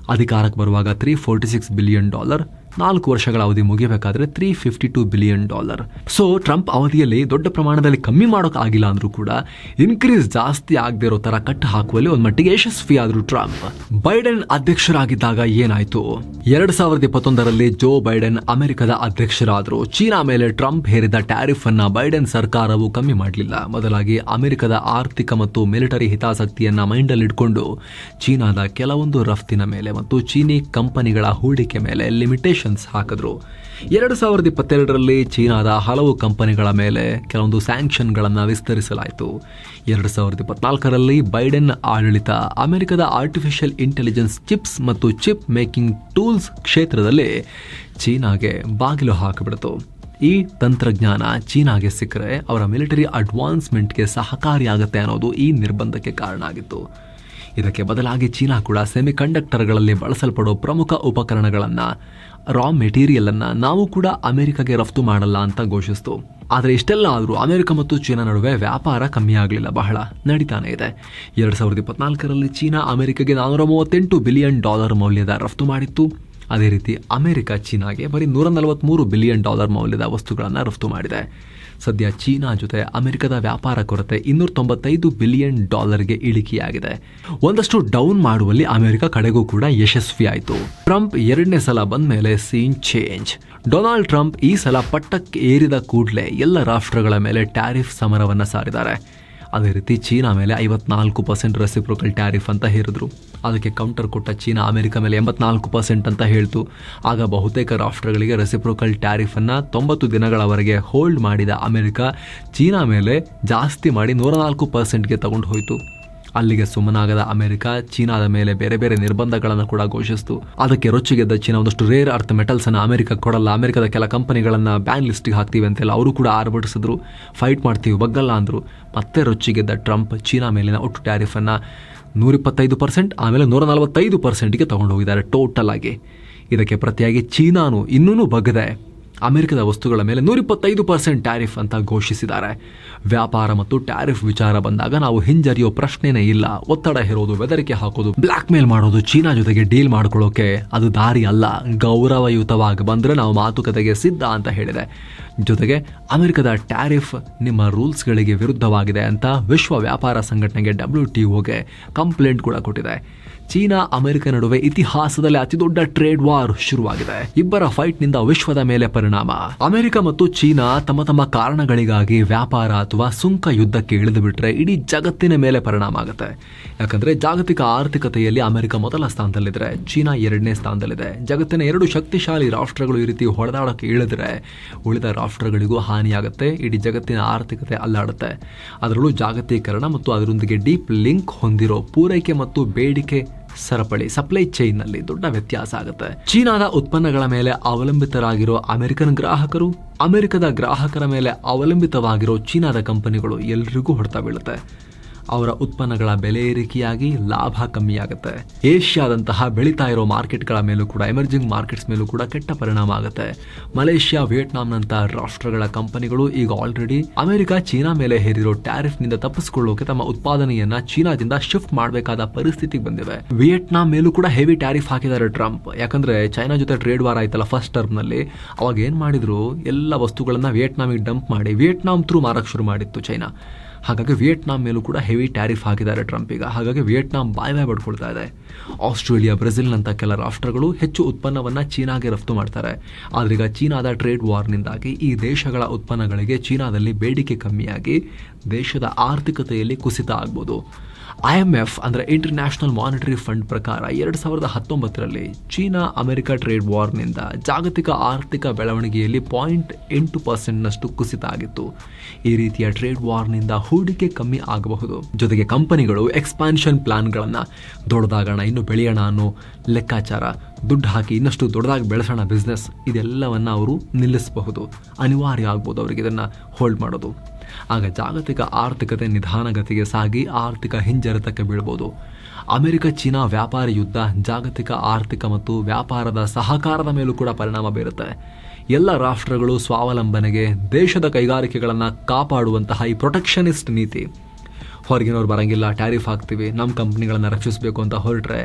ಅಧಿಕಾರಕ್ಕೆ ಬರುವಾಗ three forty six billion dollar ನಾಲ್ಕು ವರ್ಷಗಳ ಅವಧಿ ಮುಗಿಬೇಕಾದ್ರೆ three fifty two billion dollar so Trump ಅವಧಿಯಲ್ಲಿ ದೊಡ್ಡ ಪ್ರಮಾಣದಲ್ಲಿ ಕಮ್ಮಿ ಮಾಡೋಕೆ ಆಗಿಲ್ಲ ಅಂದ್ರೂ ಕೂಡ ಇನ್ಕ್ರೀಸ್ ಜಾಸ್ತಿ ಆಗದೆ ಇರೋ ತರ ಕಟ್ ಹಾಕುವಲ್ಲಿ ಒಂದು ಮಟ್ಟಿಗೆ ಯಶಸ್ವಿ ಟ್ರಂಪ್ ಬೈಡೆನ್ ಅಧ್ಯಕ್ಷರಾಗಿದ್ದಾಗ ಏನಾಯ್ತು? ಎರಡ್ ಸಾವಿರದ ಇಪ್ಪತ್ತೊಂದರಲ್ಲಿ ಜೋ ಬೈಡೆನ್ ಅಮೆರಿಕದ ಅಧ್ಯಕ್ಷರಾದರು. ಚೀನಾ ಮೇಲೆ ಟ್ರಂಪ್ ಹೇರಿದ ಟ್ಯಾರಿಫ್ ಅನ್ನ ಬೈಡೆನ್ ಸರ್ಕಾರವು ಕಮ್ಮಿ ಮಾಡಲಿಲ್ಲ. ಬದಲಾಗಿ ಅಮೆರಿಕದ ಆರ್ಥಿಕ ಮತ್ತು ಮಿಲಿಟರಿ ಹಿತಾಸಕ್ತಿಯನ್ನ ಮೈಂಡಲ್ಲಿ ಇಟ್ಕೊಂಡು ಚೀನಾದ ಕೆಲವೊಂದು ರಫ್ತಿನ ಮೇಲೆ ಮತ್ತು ಚೀನಿ ಕಂಪನಿಗಳ ಹೂಡಿಕೆ ಮೇಲೆ ಲಿಮಿಟೇಷನ್ಸ್ ಹಾಕಿದ್ರು. ಎರಡು ಸಾವಿರದ ಇಪ್ಪತ್ತೆರಡರಲ್ಲಿ ಚೀನಾದ ಹಲವು ಕಂಪನಿಗಳ ಮೇಲೆ ಕೆಲವೊಂದು ಸ್ಯಾಂಕ್ಷನ್ಗಳನ್ನು ವಿಸ್ತರಿಸಲಾಯಿತು. ಎರಡು ಸಾವಿರದ ಇಪ್ಪತ್ನಾಲ್ಕರಲ್ಲಿ ಬೈಡೆನ್ ಆಡಳಿತ, ಅಮೆರಿಕದ ಆರ್ಟಿಫಿಷಿಯಲ್ ಇಂಟೆಲಿಜೆನ್ಸ್ ಚಿಪ್ಸ್ ಮತ್ತು ಚಿಪ್ ಮೇಕಿಂಗ್ ಟೂಲ್ಸ್ ಕ್ಷೇತ್ರದಲ್ಲಿ ಚೀನಾಗೆ ಬಾಗಿಲು ಹಾಕಿಬಿಡ್ತು. ಈ ತಂತ್ರಜ್ಞಾನ ಚೀನಾಗೆ ಸಿಕ್ಕರೆ ಅವರ ಮಿಲಿಟರಿ ಅಡ್ವಾನ್ಸ್ಮೆಂಟ್ಗೆ ಸಹಕಾರಿಯಾಗುತ್ತೆ ಅನ್ನೋದು ಈ ನಿರ್ಬಂಧಕ್ಕೆ ಕಾರಣ ಆಗಿತ್ತು. ಇದಕ್ಕೆ ಬದಲಾಗಿ ಚೀನಾ ಕೂಡ ಸೆಮಿಕಂಡಕ್ಟರ್ಗಳಲ್ಲಿ ಬಳಸಲ್ಪಡೋ ಪ್ರಮುಖ ಉಪಕರಣಗಳನ್ನು ರಾ ಮೆಟೀರಿಯಲ್ ಅನ್ನ ನಾವು ಕೂಡ ಅಮೆರಿಕಗೆ ರಫ್ತು ಮಾಡಲ್ಲ ಅಂತ ಘೋಷಿಸಿತು. ಆದರೆ ಇಷ್ಟೆಲ್ಲ ಆದರೂ ಅಮೆರಿಕ ಮತ್ತು ಚೀನಾ ನಡುವೆ ವ್ಯಾಪಾರ ಕಮ್ಮಿ ಆಗಲಿಲ್ಲ ಬಹಳ. ನಡೀತಾನೆ ಇದೆ. ಎರಡು ಸಾವಿರದ ಇಪ್ಪತ್ನಾಲ್ಕರಲ್ಲಿ ಚೀನಾ ಅಮೆರಿಕಗೆ ನಾನ್ನೂರ ಮೂವತ್ತೆಂಟು ಬಿಲಿಯನ್ ಡಾಲರ್ ಮೌಲ್ಯದ ರಫ್ತು ಮಾಡಿತ್ತು. ಅದೇ ರೀತಿ ಅಮೆರಿಕ ಚೀನಾಗೆ ಬರೀ ನೂರ ನಲವತ್ತ್ಮೂರು ಬಿಲಿಯನ್ ಡಾಲರ್ ಮೌಲ್ಯದ ವಸ್ತುಗಳನ್ನು ರಫ್ತು ಮಾಡಿದೆ. ಸದ್ಯ ಚೀನಾ ಜೊತೆ ಅಮೆರಿಕದ ವ್ಯಾಪಾರ ಕೊರತೆ ಇನ್ನೂರ ತೊಂಬತ್ತೈದು ಬಿಲಿಯನ್ ಡಾಲರ್ಗೆ ಇಳಿಕೆಯಾಗಿದೆ. ಒಂದಷ್ಟು ಡೌನ್ ಮಾಡುವಲ್ಲಿ ಅಮೆರಿಕ ಕಡೆಗೂ ಕೂಡ ಯಶಸ್ವಿಯಾಯಿತು. ಟ್ರಂಪ್ ಎರಡನೇ ಸಲ ಬಂದ ಮೇಲೆ ಸೀನ್ ಚೇಂಜ್. ಡೊನಾಲ್ಡ್ ಟ್ರಂಪ್ ಈ ಸಲ ಪಟ್ಟಕ್ಕೆ ಏರಿದ ಕೂಡಲೇ ಎಲ್ಲ ರಾಷ್ಟ್ರಗಳ ಮೇಲೆ ಟ್ಯಾರಿಫ್ ಸಮರವನ್ನು ಸಾರಿದ್ದಾರೆ. ಅದೇ ರೀತಿ ಚೀನಾ ಮೇಲೆ ಐವತ್ನಾಲ್ಕು ಪರ್ಸೆಂಟ್ ರೆಸಿಪ್ರೋಕಲ್ ಟ್ಯಾರಿಫ್ ಅಂತ ಹೇಳಿದ್ರು. ಅದಕ್ಕೆ ಕೌಂಟರ್ ಕೊಟ್ಟ ಚೀನಾ ಅಮೆರಿಕ ಮೇಲೆ ಎಂಬತ್ನಾಲ್ಕು ಪರ್ಸೆಂಟ್ ಅಂತ ಹೇಳ್ತು. ಆಗ ಬಹುತೇಕ ರಾಷ್ಟ್ರಗಳಿಗೆ ರೆಸಿಪ್ರೋಕಲ್ ಟ್ಯಾರಿಫನ್ನು ತೊಂಬತ್ತು ದಿನಗಳವರೆಗೆ ಹೋಲ್ಡ್ ಮಾಡಿದ ಅಮೆರಿಕ ಚೀನಾ ಮೇಲೆ ಜಾಸ್ತಿ ಮಾಡಿ ನೂರ ನಾಲ್ಕು ಪರ್ಸೆಂಟ್ಗೆ ತಗೊಂಡು ಹೋಯಿತು. ಅಲ್ಲಿಗೆ ಸುಮ್ಮನಾಗದ ಅಮೆರಿಕ, ಚೀನಾದ ಮೇಲೆ ಬೇರೆ ಬೇರೆ ನಿರ್ಬಂಧಗಳನ್ನು ಕೂಡ ಘೋಷಿಸಿತು. ಅದಕ್ಕೆ ರೊಚ್ಚಿಗೆದ್ದ ಚೀನಾ ಒಂದಷ್ಟು ರೇರ್ ಅರ್ಥ ಮೆಟಲ್ಸ್ ಅನ್ನ ಅಮೆರಿಕ ಕೊಡಲ್ಲ. ಅಮೆರಿಕದ ಕೆಲ ಕಂಪನಿಗಳನ್ನ ಬ್ಯಾನ್ ಲಿಸ್ಟಿಗೆ ಹಾಕ್ತೀವಿ ಅಂತೆಲ್ಲ ಅವರು ಕೂಡ ಆರ್ಭಟಿಸಿದ್ರು. ಫೈಟ್ ಮಾಡ್ತೀವಿ, ಬಗ್ಗಲ್ಲ ಅಂದ್ರು. ಮತ್ತೆ ರೊಚ್ಚಿಗೆದ್ದ ಟ್ರಂಪ್ ಚೀನಾ ಮೇಲಿನ ಒಟ್ಟು ಟ್ಯಾರಿಫ್ ಅನ್ನ ನೂರಿಪ್ಪತ್ತೈದು ಪರ್ಸೆಂಟ್ ಆಮೇಲೆ ನೂರ ನಲವತ್ತೈದು ಪರ್ಸೆಂಟ್ಗೆ ತಗೊಂಡು ಹೋಗಿದ್ದಾರೆ ಟೋಟಲ್ ಆಗಿ. ಇದಕ್ಕೆ ಪ್ರತಿಯಾಗಿ ಚೀನಾನು ಇನ್ನೂ ಬಗ್ಗದೆ. ಅಮೆರಿಕದ ವಸ್ತುಗಳ ಮೇಲೆ ನೂರಿಪ್ಪತ್ತೈದು ಪರ್ಸೆಂಟ್ ಟ್ಯಾರಿಫ್ ಅಂತ ಘೋಷಿಸಿದ್ದಾರೆ. ವ್ಯಾಪಾರ ಮತ್ತು ಟ್ಯಾರಿಫ್ ವಿಚಾರ ಬಂದಾಗ ನಾವು ಹಿಂಜರಿಯೋ ಪ್ರಶ್ನೆನೇ ಇಲ್ಲ. ಒತ್ತಡ ಹೇರೋದು, ಬೆದರಿಕೆ ಹಾಕೋದು ಬ್ಲ್ಯಾಕ್ ಮೇಲ್ ಮಾಡೋದು, ಚೀನಾ ಜೊತೆಗೆ ಡೀಲ್ ಮಾಡ್ಕೊಳ್ಳೋಕೆ ಅದು ದಾರಿ ಅಲ್ಲ. ಗೌರವಯುತವಾಗಿ ಬಂದರೆ ನಾವು ಮಾತುಕತೆಗೆ ಸಿದ್ಧ ಅಂತ ಹೇಳಿದೆ. ಜೊತೆಗೆ ಅಮೆರಿಕದ ಟ್ಯಾರಿಫ್ ನಿಮ್ಮ ರೂಲ್ಸ್ಗಳಿಗೆ ವಿರುದ್ಧವಾಗಿದೆ ಅಂತ ವಿಶ್ವ ವ್ಯಾಪಾರ ಸಂಘಟನೆಗೆ ಡಬ್ಲ್ಯೂ ಟಿ ಒಗೆ ಕಂಪ್ಲೇಂಟ್ ಕೂಡ ಕೊಟ್ಟಿದೆ. ಚೀನಾ, ಅಮೆರಿಕ ನಡುವೆ ಇತಿಹಾಸದಲ್ಲಿ ಅತಿ ದೊಡ್ಡ ಟ್ರೇಡ್ ವಾರ್ ಶುರುವಾಗಿದೆ. ಇಬ್ಬರ ಫೈಟ್ನಿಂದ ವಿಶ್ವದ ಮೇಲೆ ಪರಿಣಾಮ. ಅಮೆರಿಕ ಮತ್ತು ಚೀನಾ ತಮ್ಮ ತಮ್ಮ ಕಾರಣಗಳಿಗಾಗಿ ವ್ಯಾಪಾರ ಅಥವಾ ಸುಂಕ ಯುದ್ಧಕ್ಕೆ ಇಳಿದು ಬಿಟ್ರೆ ಇಡೀ ಜಗತ್ತಿನ ಮೇಲೆ ಪರಿಣಾಮ ಆಗುತ್ತೆ. ಯಾಕಂದ್ರೆ ಜಾಗತಿಕ ಆರ್ಥಿಕತೆಯಲ್ಲಿ ಅಮೆರಿಕ ಮೊದಲ ಸ್ಥಾನದಲ್ಲಿದ್ರೆ, ಚೀನಾ ಎರಡನೇ ಸ್ಥಾನದಲ್ಲಿದೆ. ಜಗತ್ತಿನ ಎರಡು ಶಕ್ತಿಶಾಲಿ ರಾಷ್ಟ್ರಗಳು ಈ ರೀತಿ ಹೊಡೆದಾಡಕ್ಕೆ ಇಳಿದ್ರೆ ಉಳಿದ ರಾಷ್ಟ್ರಗಳಿಗೂ ಹಾನಿಯಾಗುತ್ತೆ, ಇಡೀ ಜಗತ್ತಿನ ಆರ್ಥಿಕತೆ ಅಲ್ಲಾಡುತ್ತೆ. ಅದರಲ್ಲೂ ಜಾಗತೀಕರಣ ಮತ್ತು ಅದರೊಂದಿಗೆ ಡೀಪ್ ಲಿಂಕ್ ಹೊಂದಿರೋ ಪೂರೈಕೆ ಮತ್ತು ಬೇಡಿಕೆ ಸರಪಳಿ ಸಪ್ಲೈ ಚೈನ್ನಲ್ಲಿ ದೊಡ್ಡ ವ್ಯತ್ಯಾಸ ಆಗುತ್ತೆ. ಚೀನಾದ ಉತ್ಪನ್ನಗಳ ಮೇಲೆ ಅವಲಂಬಿತರಾಗಿರೋ ಅಮೆರಿಕನ್ ಗ್ರಾಹಕರು, ಅಮೆರಿಕದ ಗ್ರಾಹಕರ ಮೇಲೆ ಅವಲಂಬಿತವಾಗಿರೋ ಚೀನಾದ ಕಂಪನಿಗಳು ಎಲ್ರಿಗೂ ಹೊಡೆತ ಬೀಳುತ್ತೆ. ಅವರ ಉತ್ಪನ್ನಗಳ ಬೆಲೆ ಏರಿಕೆಯಾಗಿ ಲಾಭ ಕಮ್ಮಿಯಾಗುತ್ತೆ. ಏಷ್ಯಾದಂತಹ ಬೆಳೀತಾ ಇರೋ ಮಾರ್ಕೆಟ್ಗಳ ಮೇಲೂ ಕೂಡ ಎಮರ್ಜಿಂಗ್ ಮಾರ್ಕೆಟ್ಸ್ ಮೇಲೂ ಕೂಡ ಕೆಟ್ಟ ಪರಿಣಾಮ ಆಗುತ್ತೆ. ಮಲೇಷ್ಯಾ ವಿಯೆಟ್ನಾಂನಂತಹ ರಾಷ್ಟ್ರಗಳ ಕಂಪನಿಗಳು ಈಗ ಆಲ್ರೆಡಿ ಅಮೆರಿಕ, ಚೀನಾ ಮೇಲೆ ಹೇರಿರೋ ಟ್ಯಾರಿಫ್ನಿಂದ ತಪ್ಪಿಸಿಕೊಳ್ಳೋಕೆ ತಮ್ಮ ಉತ್ಪಾದನೆಯನ್ನ ಚೀನಾದಿಂದ ಶಿಫ್ಟ್ ಮಾಡಬೇಕಾದ ಪರಿಸ್ಥಿತಿಗೆ ಬಂದಿವೆ. ವಿಯೆಟ್ನಾಂ ಮೇಲೂ ಕೂಡ ಹೆವಿ ಟ್ಯಾರಿಫ್ ಹಾಕಿದ್ದಾರೆ ಟ್ರಂಪ್. ಯಾಕಂದ್ರೆ ಚೈನಾ ಜೊತೆ ಟ್ರೇಡ್ ವಾರ್ ಆಯ್ತಲ್ಲ ಫಸ್ಟ್ ಟರ್ಮ್ನಲ್ಲಿ. ಅವಾಗ ಏನ್ ಮಾಡಿದ್ರು? ಎಲ್ಲ ವಸ್ತುಗಳನ್ನ ವಿಯೆಟ್ನಾಮಿಗೆ ಡಂಪ್ ಮಾಡಿ, ವಿಯೆಟ್ನಾಂ ಥ್ರೂ ಮಾರಕ್ಕೆ ಶುರು ಮಾಡಿತ್ತು ಚೈನಾ. ಹಾಗಾಗಿ ವಿಯೆಟ್ನಾಂ ಮೇಲೂ ಕೂಡ ಹೆವಿ ಟ್ಯಾರಿಫ್ ಹಾಕಿದ್ದಾರೆ ಟ್ರಂಪ್ ಈಗ. ಹಾಗಾಗಿ ವಿಯೆಟ್ನಾಂ ಬಾಯ್ ಬಾಯ್ ಪಡ್ಕೊಳ್ತಾ ಇದೆ. ಆಸ್ಟ್ರೇಲಿಯಾ ಬ್ರೆಜಿಲ್ನಂಥ ಕೆಲ ರಾಷ್ಟ್ರಗಳು ಹೆಚ್ಚು ಉತ್ಪನ್ನವನ್ನು ಚೀನಾಗೆ ರಫ್ತು ಮಾಡ್ತಾರೆ. ಆದ್ರೀಗ ಚೀನಾದ ಟ್ರೇಡ್ ವಾರ್ನಿಂದಾಗಿ ಈ ದೇಶಗಳ ಉತ್ಪನ್ನಗಳಿಗೆ ಚೀನಾದಲ್ಲಿ ಬೇಡಿಕೆ ಕಮ್ಮಿಯಾಗಿ ದೇಶದ ಆರ್ಥಿಕತೆಯಲ್ಲಿ ಕುಸಿತ ಆಗ್ಬೋದು. ಐ ಎಂ ಎಫ್ ಅಂದರೆ ಇಂಟರ್ನ್ಯಾಷನಲ್ ಮಾನಿಟರಿ ಫಂಡ್ ಪ್ರಕಾರ ಎರಡು ಸಾವಿರದ ಹತ್ತೊಂಬತ್ತರಲ್ಲಿ ಚೀನಾ ಅಮೆರಿಕ ಟ್ರೇಡ್ ವಾರ್ನಿಂದ ಜಾಗತಿಕ ಆರ್ಥಿಕ ಬೆಳವಣಿಗೆಯಲ್ಲಿ ಪಾಯಿಂಟ್ ಎಂಟು ಪರ್ಸೆಂಟ್ನಷ್ಟು ಕುಸಿತ ಆಗಿತ್ತು. ಈ ರೀತಿಯ ಟ್ರೇಡ್ ವಾರ್ನಿಂದ ಹೂಡಿಕೆ ಕಮ್ಮಿ ಆಗಬಹುದು. ಜೊತೆಗೆ ಕಂಪನಿಗಳು ಎಕ್ಸ್ಪಾನ್ಷನ್ ಪ್ಲಾನ್ಗಳನ್ನು ದೊಡ್ಡದಾಗೋಣ, ಇನ್ನು ಬೆಳೆಯೋಣ ಅನ್ನೋ ಲೆಕ್ಕಾಚಾರ, ದುಡ್ಡು ಹಾಕಿ ಇನ್ನಷ್ಟು ದೊಡ್ಡದಾಗಿ ಬೆಳೆಸೋಣ ಬಿಸ್ನೆಸ್ ಇದೆಲ್ಲವನ್ನು ಅವರು ನಿಲ್ಲಿಸಬಹುದು. ಅನಿವಾರ್ಯ ಆಗ್ಬೋದು ಅವರಿಗೆ ಇದನ್ನು ಹೋಲ್ಡ್ ಮಾಡೋದು. ಆಗ ಜಾಗತಿಕ ಆರ್ಥಿಕತೆ ನಿಧಾನಗತಿಗೆ ಸಾಗಿ ಆರ್ಥಿಕ ಹಿಂಜರಿತಕ್ಕೆ ಬೀಳ್ಬೋದು. ಅಮೆರಿಕ ಚೀನಾ ವ್ಯಾಪಾರ ಯುದ್ಧ ಜಾಗತಿಕ ಆರ್ಥಿಕ ಮತ್ತು ವ್ಯಾಪಾರದ ಸಹಕಾರದ ಮೇಲೂ ಕೂಡ ಪರಿಣಾಮ ಬೀರುತ್ತೆ. ಎಲ್ಲ ರಾಷ್ಟ್ರಗಳು ಸ್ವಾವಲಂಬನೆಗೆ ದೇಶದ ಕೈಗಾರಿಕೆಗಳನ್ನು ಕಾಪಾಡುವಂತಹ ಈ ಪ್ರೊಟೆಕ್ಷನಿಸ್ಟ್ ನೀತಿ. ಹೊರಗಿನವ್ರು ಬರಂಗಿಲ್ಲ ಟ್ಯಾರಿಫ್ ಹಾಕ್ತೀವಿ ನಮ್ಮ ಕಂಪ್ನಿಗಳನ್ನು ರಕ್ಷಿಸಬೇಕು ಅಂತ ಹೊರಟ್ರೆ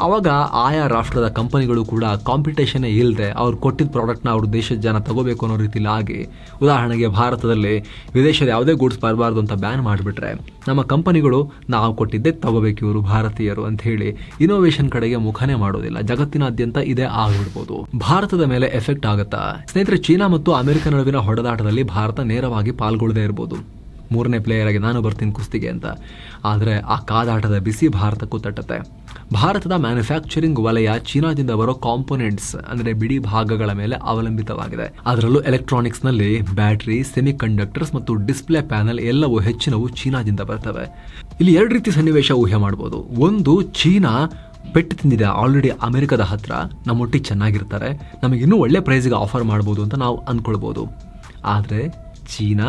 ಆವಾಗ ಆಯಾ ರಾಷ್ಟ್ರದ ಕಂಪನಿಗಳು ಕೂಡ ಕಾಂಪಿಟೇಷನೇ ಇಲ್ಲದೆ ಅವ್ರು ಕೊಟ್ಟಿದ್ದ ಪ್ರಾಡಕ್ಟ್ನ ಅವ್ರ ದೇಶದ ಜನ ತಗೋಬೇಕು ಅನ್ನೋ ರೀತಿಲಿ ಆಗಿ, ಉದಾಹರಣೆಗೆ ಭಾರತದಲ್ಲಿ ವಿದೇಶದ ಯಾವುದೇ ಗೂಡ್ಸ್ ಬರಬಾರ್ದು ಅಂತ ಬ್ಯಾನ್ ಮಾಡಿಬಿಟ್ರೆ, ನಮ್ಮ ಕಂಪನಿಗಳು ನಾವು ಕೊಟ್ಟಿದ್ದೇ ತಗೋಬೇಕು ಇವರು ಭಾರತೀಯರು ಅಂತ ಹೇಳಿ ಇನೋವೇಷನ್ ಕಡೆಗೆ ಮುಖನೇ ಮಾಡೋದಿಲ್ಲ. ಜಗತ್ತಿನಾದ್ಯಂತ ಇದೇ ಆಗ್ಬಿಡ್ಬೋದು. ಭಾರತದ ಮೇಲೆ ಎಫೆಕ್ಟ್ ಆಗುತ್ತಾ? ಸ್ನೇಹಿತರೆ, ಚೀನಾ ಮತ್ತು ಅಮೆರಿಕ ನಡುವಿನ ಹೊಡೆದಾಟದಲ್ಲಿ ಭಾರತ ನೇರವಾಗಿ ಪಾಲ್ಗೊಳ್ಳದೇ ಇರ್ಬೋದು. ಮೂರನೇ ಪ್ಲೇಯರ್ ಆಗಿ ನಾನು ಬರ್ತೀನಿ ಕುಸ್ತಿಗೆ ಅಂತ. ಆದರೆ ಆ ಕಾದಾಟದ ಬಿಸಿ ಭಾರತಕ್ಕೂ ತಟ್ಟುತ್ತೆ. ಭಾರತದ ಮ್ಯಾನುಫ್ಯಾಕ್ಚರಿಂಗ್ ವಲಯ ಚೀನಾದಿಂದ ಬರೋ ಕಾಂಪೊನೆಂಟ್ಸ್ ಅಂದರೆ ಬಿಡಿ ಭಾಗಗಳ ಮೇಲೆ ಅವಲಂಬಿತವಾಗಿದೆ. ಅದರಲ್ಲೂ ಎಲೆಕ್ಟ್ರಾನಿಕ್ಸ್ನಲ್ಲಿ ಬ್ಯಾಟರಿ ಸೆಮಿ ಕಂಡಕ್ಟರ್ಸ್ ಮತ್ತು ಡಿಸ್ಪ್ಲೇ ಪ್ಯಾನೆಲ್ ಎಲ್ಲವೂ ಹೆಚ್ಚಿನವು ಚೀನಾದಿಂದ ಬರ್ತವೆ. ಇಲ್ಲಿ ಎರಡು ರೀತಿ ಸನ್ನಿವೇಶ ಊಹೆ ಮಾಡ್ಬೋದು. ಒಂದು, ಚೀನಾ ಪೆಟ್ಟು ತಿಂದಿದೆ. ಆಲ್ರೆಡಿ ಅಮೆರಿಕದ ಹತ್ರ ನಮ್ಮೊಟ್ಟಿಗೆ ಚೆನ್ನಾಗಿರ್ತಾರೆ. ನಮಗೆ ಒಳ್ಳೆ ಪ್ರೈಸ್ಗೆ ಆಫರ್ ಮಾಡ್ಬೋದು ಅಂತ ನಾವು ಅಂದ್ಕೊಳ್ಬೋದು ಆದರೆ ಚೀನಾ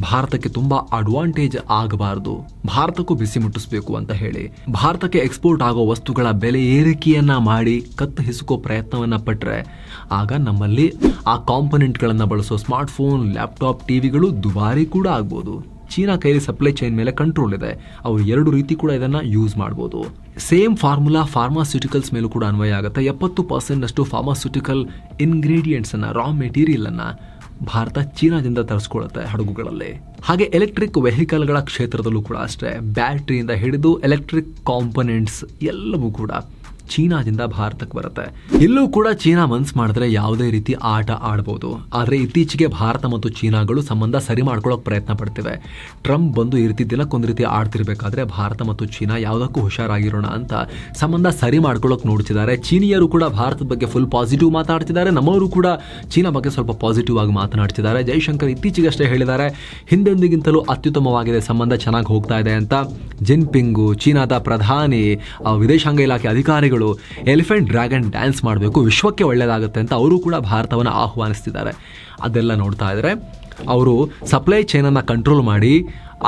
ಭಾರತಕ್ಕೆ ತುಂಬಾ ಅಡ್ವಾಂಟೇಜ್ ಆಗಬಾರದು. ಭಾರತಕ್ಕೂ ಬಿಸಿ ಮುಟ್ಟಿಸಬೇಕು ಅಂತ ಹೇಳಿ. ಭಾರತಕ್ಕೆ ಎಕ್ಸ್ಪೋರ್ಟ್ ಆಗೋ ವಸ್ತುಗಳ ಬೆಲೆ ಏರಿಕೆಯನ್ನ ಮಾಡಿ ಕತ್ತು ಹಿಸುಕೋ ಪ್ರಯತ್ನವನ್ನ ಪಟ್ಟರೆ ಆಗ ನಮ್ಮಲ್ಲಿ ಆ ಕಾಂಪೊನೆಂಟ್ಗಳನ್ನು ಬಳಸೋ ಸ್ಮಾರ್ಟ್ಫೋನ್ ಲ್ಯಾಪ್ಟಾಪ್ ಟಿವಿಗಳು ದುಬಾರಿ ಕೂಡ ಆಗ್ಬೋದು. ಚೀನಾ ಕೈಲಿ ಸಪ್ಲೈ ಚೈನ್ ಮೇಲೆ ಕಂಟ್ರೋಲ್ ಇದೆ. ಅವರು ಎರಡು ರೀತಿ ಕೂಡ ಇದನ್ನ ಯೂಸ್ ಮಾಡ್ಬೋದು. ಸೇಮ್ ಫಾರ್ಮುಲಾ ಫಾರ್ಮಾಸ್ಯೂಟಿಕಲ್ಸ್ ಮೇಲೂ ಕೂಡ ಅನ್ವಯ ಆಗುತ್ತೆ. ಎಪ್ಪತ್ತು ಪರ್ಸೆಂಟ್ ಅಷ್ಟು ಫಾರ್ಮಾಸ್ಯೂಟಿಕಲ್ ಇಂಗ್ರೀಡಿಯೆಂಟ್ಸ್ ಅನ್ನ ರಾ ಮೆಟೀರಿಯಲ್ ಅನ್ನ. ಭಾರತ ಚೀನಾದಿಂದ ತರಿಸ್ಕೊಳ್ಳುತ್ತೆ ಹಡಗುಗಳಲ್ಲಿ. ಹಾಗೆ ಎಲೆಕ್ಟ್ರಿಕ್ ವೆಹಿಕಲ್ಗಳ ಕ್ಷೇತ್ರದಲ್ಲೂ ಕೂಡ ಅಷ್ಟೇ. ಬ್ಯಾಟ್ರಿಯಿಂದ ಹಿಡಿದು ಎಲೆಕ್ಟ್ರಿಕ್ ಕಾಂಪೊನೆಂಟ್ಸ್ ಎಲ್ಲವೂ ಕೂಡ. ಚೀನಾದಿಂದ ಭಾರತಕ್ಕೆ ಬರುತ್ತೆ. ಇಲ್ಲೂ ಕೂಡ ಚೀನಾ ಮನ್ಸ್ ಮಾಡಿದ್ರೆ ಯಾವುದೇ ರೀತಿ ಆಟ ಆಡ್ಬೋದು. ಆದರೆ ಇತ್ತೀಚೆಗೆ ಭಾರತ ಮತ್ತು ಚೀನಾಗಳು ಸಂಬಂಧ ಸರಿ ಮಾಡ್ಕೊಳ್ಳೋಕೆ ಪ್ರಯತ್ನ ಪಡ್ತಿವೆ. ಟ್ರಂಪ್ ಬಂದು ಈ ರೀತಿ ದಿನಕ್ಕೊಂದು ರೀತಿ ಆಡ್ತಿರ್ಬೇಕಾದ್ರೆ ಭಾರತ ಮತ್ತು ಚೀನಾ ಯಾವುದಕ್ಕೂ ಹುಷಾರಾಗಿರೋಣ ಅಂತ ಸಂಬಂಧ ಸರಿ ಮಾಡ್ಕೊಳ್ಳೋಕೆ ನೋಡ್ತಿದ್ದಾರೆ. ಚೀನಿಯರು ಕೂಡ ಭಾರತದ ಬಗ್ಗೆ ಫುಲ್ ಪಾಸಿಟಿವ್ ಮಾತಾಡ್ತಿದ್ದಾರೆ. ನಮ್ಮವರು ಕೂಡ ಚೀನಾ ಬಗ್ಗೆ ಸ್ವಲ್ಪ ಪಾಸಿಟಿವ್ ಆಗಿ ಮಾತನಾಡ್ತಿದ್ದಾರೆ. ಜೈಶಂಕರ್ ಇತ್ತೀಚೆಗಷ್ಟೇ ಹೇಳಿದ್ದಾರೆ, ಹಿಂದೆಂದಿಗಿಂತಲೂ ಅತ್ಯುತ್ತಮವಾಗಿದೆ, ಸಂಬಂಧ ಚೆನ್ನಾಗಿ ಹೋಗ್ತಾ ಇದೆ ಅಂತ. ಜಿನ್ಪಿಂಗು, ಚೀನಾದ ಪ್ರಧಾನಿ ವಿದೇಶಾಂಗ ಇಲಾಖೆ ಅಧಿಕಾರಿಗಳು ಎಲಿಫೆಂಟ್ ಡ್ರ್ಯಾಗನ್ ಡ್ಯಾನ್ಸ್ ಮಾಡಬೇಕು, ವಿಶ್ವಕ್ಕೆ ಒಳ್ಳೆಯದಾಗುತ್ತೆ ಅಂತ ಅವರು ಕೂಡ ಭಾರತವನ್ನು ಆಹ್ವಾನಿಸ್ತಿದ್ದಾರೆ. ಅದೆಲ್ಲ ನೋಡ್ತಾ ಇದ್ದಾರೆ ಅವರು ಸಪ್ಲೈ ಚೈನನ್ನು ಕಂಟ್ರೋಲ್ ಮಾಡಿ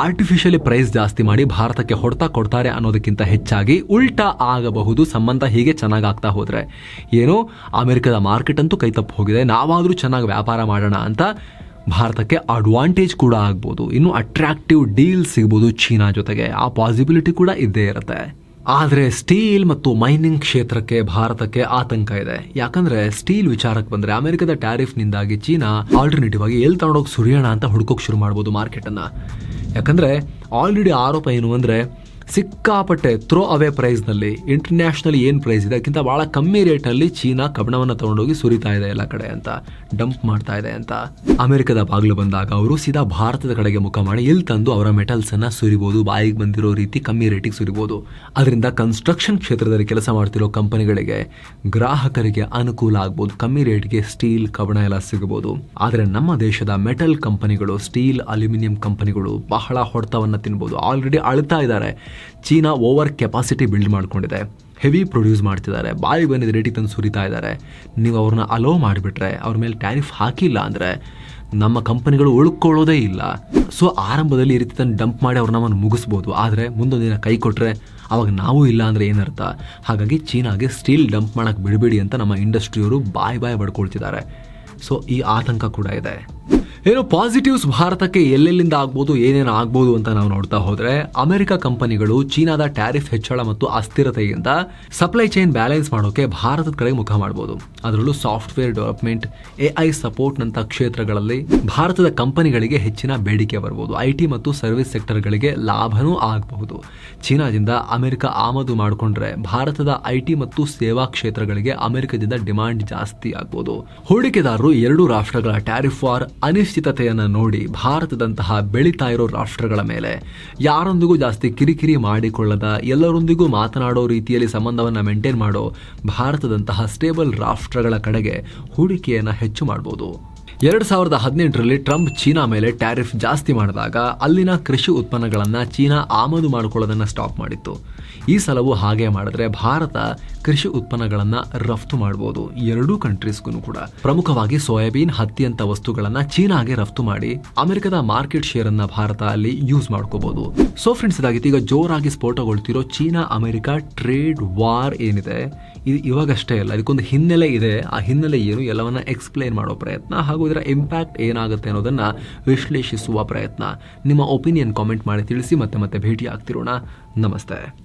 ಆರ್ಟಿಫಿಷಿಯಲಿ ಪ್ರೈಸ್ ಜಾಸ್ತಿ ಮಾಡಿ ಭಾರತಕ್ಕೆ ಹೊಡ್ತಾ ಕೊಡ್ತಾರೆ ಅನ್ನೋದಕ್ಕಿಂತ ಹೆಚ್ಚಾಗಿ ಉಲ್ಟಾ ಆಗಬಹುದು ಸಂಬಂಧ ಹೀಗೆ ಚೆನ್ನಾಗಿ ಆಗ್ತಾ ಹೋದರೆ. ಏನೋ? ಅಮೆರಿಕದ ಮಾರ್ಕೆಟ್ ಅಂತೂ ಕೈ ತಪ್ಪು ಹೋಗಿದೆ. ನಾವಾದರೂ ಚೆನ್ನಾಗಿ ವ್ಯಾಪಾರ ಮಾಡೋಣ ಅಂತ ಭಾರತಕ್ಕೆ ಅಡ್ವಾಂಟೇಜ್ ಕೂಡ ಆಗ್ಬೋದು. ಇನ್ನು ಅಟ್ರಾಕ್ಟಿವ್ ಡೀಲ್ ಸಿಗ್ಬೋದು ಚೀನಾ ಜೊತೆಗೆ. ಆ ಪಾಸಿಬಿಲಿಟಿ ಕೂಡ ಇದ್ದೇ ಇರುತ್ತೆ. ಆದರೆ ಸ್ಟೀಲ್ ಮತ್ತು ಮೈನಿಂಗ್ ಕ್ಷೇತ್ರಕ್ಕೆ ಭಾರತಕ್ಕೆ ಆತಂಕ ಇದೆ. ಯಾಕಂದ್ರೆ ಸ್ಟೀಲ್ ವಿಚಾರಕ್ಕೆ ಬಂದ್ರೆ ಅಮೆರಿಕದ ಟ್ಯಾರಿಫ್ನಿಂದಾಗಿ ಚೀನಾ ಆಲ್ಟರ್ನೇಟಿವ್ ಆಗಿ ಎಲ್ಲಿ ತಗೊಂಡೋಗಿ ಸುರಿಯೋಣ ಅಂತ ಹುಡುಕೋಕೆ ಶುರು ಮಾಡ್ಬೋದು ಮಾರ್ಕೆಟನ್ನು. ಯಾಕಂದ್ರೆ ಆಲ್ರೆಡಿ ಆರೋಪ ಏನು ಅಂದ್ರೆ ಸಿಕ್ಕಾಪಟ್ಟೆ ಥ್ರೋ ಅವೇ ಪ್ರೈಸ್ನಲ್ಲಿ ಇಂಟರ್ನ್ಯಾಷನಲ್ ಏನು ಪ್ರೈಸ್ ಇದೆ? ಅದಕ್ಕಿಂತ ಭಾಳ ಕಮ್ಮಿ ರೇಟಲ್ಲಿ ಚೀನಾ ಕಬ್ಬಣವನ್ನು ತೊಗೊಂಡೋಗಿ ಸುರಿತಾ ಇದೆ ಎಲ್ಲ ಕಡೆ ಅಂತ ಡಂಪ್ ಮಾಡ್ತಾ ಇದೆ ಅಂತ. ಅಮೆರಿಕದ ಬಾಗಿಲು ಬಂದಾಗ ಅವರು ಸೀದಾ ಭಾರತದ ಕಡೆಗೆ ಮುಖ ಮಾಡಿ ಇಲ್ಲಿ ತಂದು ಅವರ ಮೆಟಲ್ಸನ್ನು ಸುರಿಬೋದು, ಬಾಯಿಗೆ ಬಂದಿರೋ ರೀತಿ ಕಮ್ಮಿ ರೇಟಿಗೆ ಸುರಿಬೋದು. ಅದರಿಂದ ಕನ್ಸ್ಟ್ರಕ್ಷನ್ ಕ್ಷೇತ್ರದಲ್ಲಿ ಕೆಲಸ ಮಾಡ್ತಿರೋ ಕಂಪನಿಗಳಿಗೆ ಗ್ರಾಹಕರಿಗೆ ಅನುಕೂಲ ಆಗ್ಬೋದು, ಕಮ್ಮಿ ರೇಟ್ಗೆ ಸ್ಟೀಲ್ ಕಬ್ಬಣ ಎಲ್ಲ ಸಿಗಬಹುದು ಆದರೆ ನಮ್ಮ ದೇಶದ ಮೆಟಲ್ ಕಂಪನಿಗಳು ಸ್ಟೀಲ್ ಅಲ್ಯೂಮಿನಿಯಂ ಕಂಪನಿಗಳು ಬಹಳ ಹೊಡೆತವನ್ನು ತಿನ್ಬೋದು. ಆಲ್ರೆಡಿ ಅಳ್ತಾ ಇದ್ದಾರೆ. ಚೀನಾ ಓವರ್ ಕೆಪಾಸಿಟಿ ಬಿಲ್ಡ್ ಮಾಡ್ಕೊಂಡಿದೆ. ಹೆವಿ ಪ್ರೊಡ್ಯೂಸ್ ಮಾಡ್ತಿದ್ದಾರೆ. ಬಾಯಿ ಬಂದಿದ್ದ ರೇಟಿಗೆ ತಂದು ಸುರಿತಾ ಇದ್ದಾರೆ. ನೀವು ಅವ್ರನ್ನ ಅಲೋ ಮಾಡಿಬಿಟ್ರೆ ಅವ್ರ ಮೇಲೆ ಟ್ಯಾರಿಫ್ ಹಾಕಿಲ್ಲ ಅಂದರೆ ನಮ್ಮ ಕಂಪನಿಗಳು ಉಳ್ಕೊಳ್ಳೋದೇ ಇಲ್ಲ. ಸೊ ಆರಂಭದಲ್ಲಿ ಈ ರೀತಿ ತಂದು ಡಂಪ್ ಮಾಡಿ ಅವ್ರು ನಮ್ಮನ್ನು ಮುಗಿಸ್ಬೋದು. ಆದರೆ ಮುಂದೊಂದು ದಿನ ಕೈ ಕೊಟ್ಟರೆ ಅವಾಗ ನಾವು ಇಲ್ಲ ಅಂದರೆ ಏನರ್ಥ? ಹಾಗಾಗಿ ಚೀನಾಗೆ ಸ್ಟೀಲ್ ಡಂಪ್ ಮಾಡೋಕ್ಕೆ ಬಿಡಬೇಡಿ ಅಂತ ನಮ್ಮ ಇಂಡಸ್ಟ್ರಿಯವರು ಬಾಯ್ ಬಾಯ್ ಬಡ್ಕೊಳ್ತಿದ್ದಾರೆ. ಸೊ ಈ ಆತಂಕ ಕೂಡ ಇದೆ. ಏನು ಪಾಸಿಟಿವ್ಸ್ ಭಾರತಕ್ಕೆ ಎಲ್ಲೆಲ್ಲಿಂದ ಆಗ್ಬೋದು, ಏನೇನು ಆಗ್ಬೋದು ಅಂತ ನಾವು ನೋಡ್ತಾ ಹೋದರೆ, ಅಮೆರಿಕ ಕಂಪನಿಗಳು ಚೀನಾದ ಟ್ಯಾರಿಫ್ ಹೆಚ್ಚಳ ಮತ್ತು ಅಸ್ಥಿರತೆಯಿಂದ ಸಪ್ಲೈ ಚೈನ್ ಬ್ಯಾಲೆನ್ಸ್ ಮಾಡೋಕೆ ಭಾರತದ ಕಡೆಗೆ ಮುಖ ಮಾಡ್ಬೋದು. ಅದರಲ್ಲೂ software development A I support ನಂತ ಕ್ಷೇತ್ರಗಳಲ್ಲಿ ಭಾರತದ ಕಂಪನಿಗಳಿಗೆ ಹೆಚ್ಚಿನ ಬೇಡಿಕೆ ಬರಬಹುದು ಐ ಮತ್ತು ಸರ್ವಿಸ್ ಸೆಕ್ಟರ್ಗಳಿಗೆ ಲಾಭನೂ ಆಗಬಹುದು. ಚೀನಾದಿಂದ ಅಮೆರಿಕ ಆಮದು ಮಾಡಿಕೊಂಡ್ರೆ ಭಾರತದ ಐ ಮತ್ತು ಸೇವಾ ಕ್ಷೇತ್ರಗಳಿಗೆ ಅಮೆರಿಕದಿಂದ ಡಿಮಾಂಡ್ ಜಾಸ್ತಿ ಆಗ್ಬೋದು. ಹೂಡಿಕೆದಾರರು ಎರಡು ರಾಷ್ಟ್ರಗಳ ಟ್ಯಾರಿಫ್ ವಾರ್ ಅನಿಶ್ಚಿತತೆಯನ್ನು ನೋಡಿ ಭಾರತದಂತಹ ಬೆಳೀತಾ ಇರೋ ರಾಷ್ಟ್ರಗಳ ಮೇಲೆ ಯಾರೊಂದಿಗೂ ಜಾಸ್ತಿ ಕಿರಿಕಿರಿ ಮಾಡಿಕೊಳ್ಳದ, ಎಲ್ಲರೊಂದಿಗೂ ಮಾತನಾಡೋ ರೀತಿಯಲ್ಲಿ ಸಂಬಂಧವನ್ನು ಮೇಂಟೈನ್ ಮಾಡೋ ಭಾರತದಂತಹ ಸ್ಟೇಬಲ್ ರಾಷ್ಟ್ರಗಳ ಕಡೆಗೆ ಹೂಡಿಕೆಯನ್ನು ಹೆಚ್ಚು ಮಾಡಬಹುದು ಎರಡು ಸಾವಿರದ ಹದಿನೆಂಟರಲ್ಲಿ ಟ್ರಂಪ್ ಚೀನಾ ಮೇಲೆ ಟ್ಯಾರಿಫ್ ಜಾಸ್ತಿ ಮಾಡಿದಾಗ ಅಲ್ಲಿನ ಕೃಷಿ ಉತ್ಪನ್ನಗಳನ್ನು ಚೀನಾ ಆಮದು ಮಾಡಿಕೊಳ್ಳೋದನ್ನು ಸ್ಟಾಪ್ ಮಾಡಿತ್ತು. ಈ ಸಲವು ಹಾಗೆ ಮಾಡಿದ್ರೆ ಭಾರತ ಕೃಷಿ ಉತ್ಪನ್ನಗಳನ್ನು ರಫ್ತು ಮಾಡಬಹುದು ಎರಡೂ ಕಂಟ್ರೀಸ್ಗೂ ಕೂಡ. ಪ್ರಮುಖವಾಗಿ ಸೋಯಾಬೀನ್, ಹತ್ತಿಯಂತ ವಸ್ತುಗಳನ್ನು ಚೀನಾಗೆ ರಫ್ತು ಮಾಡಿ ಅಮೆರಿಕದ ಮಾರ್ಕೆಟ್ ಶೇರ್ ಅನ್ನ ಭಾರತ ಅಲ್ಲಿ ಯೂಸ್ ಮಾಡ್ಕೋಬಹುದು ಸೊ ಫ್ರೆಂಡ್ಸ್ ಇದಾಗಿತ್ತು. ಈಗ ಜೋರಾಗಿ ಸ್ಫೋಟಗೊಳ್ತಿರೋ ಚೀನಾ, ಅಮೆರಿಕ ಟ್ರೇಡ್ ವಾರ್ ಏನಿದೆ, ಇದು ಇವಾಗಷ್ಟೇ ಅಲ್ಲ, ಇದಕ್ಕೊಂದು ಹಿನ್ನೆಲೆ ಇದೆ. ಆ ಹಿನ್ನೆಲೆ ಏನು ಎಲ್ಲವನ್ನ ಎಕ್ಸ್ಪ್ಲೈನ್ ಮಾಡೋ ಪ್ರಯತ್ನ ಹಾಗೂ ಇದರ ಇಂಪ್ಯಾಕ್ಟ್ ಏನಾಗುತ್ತೆ ಅನ್ನೋದನ್ನ ವಿಶ್ಲೇಷಿಸುವ ಪ್ರಯತ್ನ. ನಿಮ್ಮ ಒಪಿನಿಯನ್ ಕಾಮೆಂಟ್ ಮಾಡಿ ತಿಳಿಸಿ ಮತ್ತೆ ಮತ್ತೆ ಭೇಟಿ ಆಗ್ತಿರೋಣ ನಮಸ್ತೆ.